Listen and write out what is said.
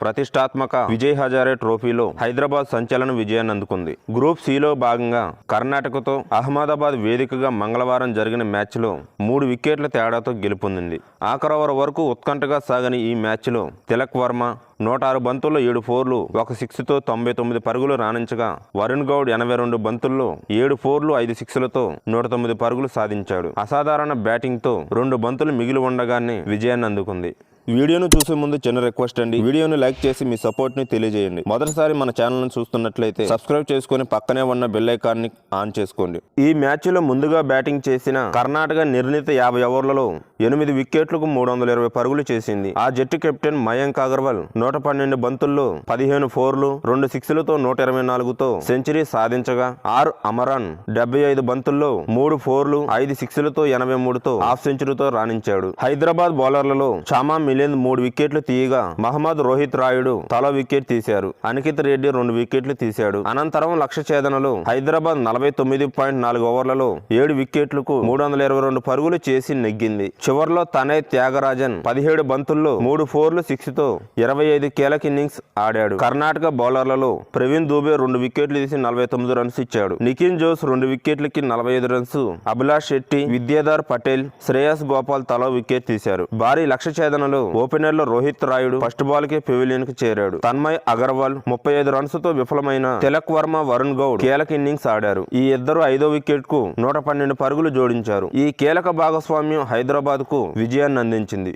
ప్రతిష్టాత్మక విజయ్ హజారే ట్రోఫీలో హైదరాబాద్ సంచలన విజయాన్ని అందుకుంది. గ్రూప్ సిలో భాగంగా కర్ణాటకతో అహ్మదాబాద్ వేదికగా మంగళవారం జరిగిన మ్యాచ్లో మూడు వికెట్ల తేడాతో గెలుపొందింది. ఆఖరి ఓవర్ వరకు ఉత్కంఠగా సాగని ఈ మ్యాచ్లో తిలక్ వర్మ నూట ఆరు బంతుల్లో ఏడు ఫోర్లు ఒక సిక్స్తో తొంభై తొమ్మిది పరుగులు రాణించగా వరుణ్ గౌడ్ ఎనభై రెండు బంతుల్లో ఏడు ఫోర్లు ఐదు సిక్స్లతో నూట తొమ్మిది పరుగులు సాధించాడు. అసాధారణ బ్యాటింగ్తో రెండు బంతులు మిగిలి ఉండగానే విజయాన్ని అందుకుంది. వీడియోను చూసే ముందు చిన్న రిక్వెస్ట్ అండి. వీడియోను లైక్ చేసి మీ సపోర్ట్ని తెలియజేయండి. మొదటిసారి మన ఛానల్ను చూస్తున్నట్లయితే సబ్స్క్రైబ్ చేసుకుని పక్కనే ఉన్న బెల్ ఐకాన్ని ఆన్ చేసుకోండి. ఈ మ్యాచ్లో ముందుగా బ్యాటింగ్ చేసిన కర్ణాటక నిర్ణీత యాభై ఓవర్లలో ఎనిమిది వికెట్లకు మూడు వందల ఇరవై పరుగులు చేసింది. ఆ జట్టు కెప్టెన్ మయాంక్ అగర్వాల్ నూట పన్నెండు బంతుల్లో పదిహేను ఫోర్లు రెండు సిక్స్లతో నూట ఇరవై నాలుగుతో సెంచరీ సాధించగా ఆర్ అమరాన్ డెబ్బై ఐదు బంతుల్లో మూడు ఫోర్లు ఐదు సిక్స్లతో ఎనభై మూడుతో హాఫ్ సెంచరీతో రాణించాడు. హైదరాబాద్ బౌలర్లలో చామా మిలింద్ మూడు వికెట్లు తీయగా మహమ్మద్ రోహిత్ రాయుడు తల వికెట్ తీశారు. అనికిత్ రెడ్డి రెండు వికెట్లు తీశాడు. అనంతరం లక్ష ఛేదనలో హైదరాబాద్ నలభై తొమ్మిది పాయింట్ నాలుగు ఓవర్లలో ఏడు వికెట్లకు మూడు వందల ఇరవై రెండు పరుగులు చేసి నెగ్గింది. చివర్లో తనయ్ త్యాగరాజన్. పదిహేడు బంతుల్లో మూడు ఫోర్లు సిక్స్తో ఇరవై ఐదు కీలక ఇన్నింగ్స్ ఆడాడు. కర్ణాటక బౌలర్లలో ప్రవీణ్ దూబే రెండు వికెట్లు తీసి నలభై తొమ్మిది రన్స్ ఇచ్చాడు. నిఖిన్ జోస్ రెండు వికెట్లకి నలభై ఐదు రన్స్ అభిలాష్ శెట్టి విద్యాధర్ పటేల్ శ్రేయస్ గోపాల్ తలో వికెట్ తీశారు. భారీ లక్ష్య ఛేదనలో ఓపెనర్లో రోహిత్ రాయుడు ఫస్ట్ బాల్కి పెవిలియన్కి చేరాడు. తన్మయ్ అగర్వాల్ ముప్పై ఐదు రన్స్తో విఫలమైన తిలక్ వర్మ వరుణ్ గౌడ్ కీలక ఇన్నింగ్స్ ఆడారు. ఈ ఇద్దరు ఐదో వికెట్కు నూట పన్నెండు పరుగులు జోడించారు. ఈ కీలక భాగస్వామ్యం హైదరాబాద్ కు విజయాన్ని అందించింది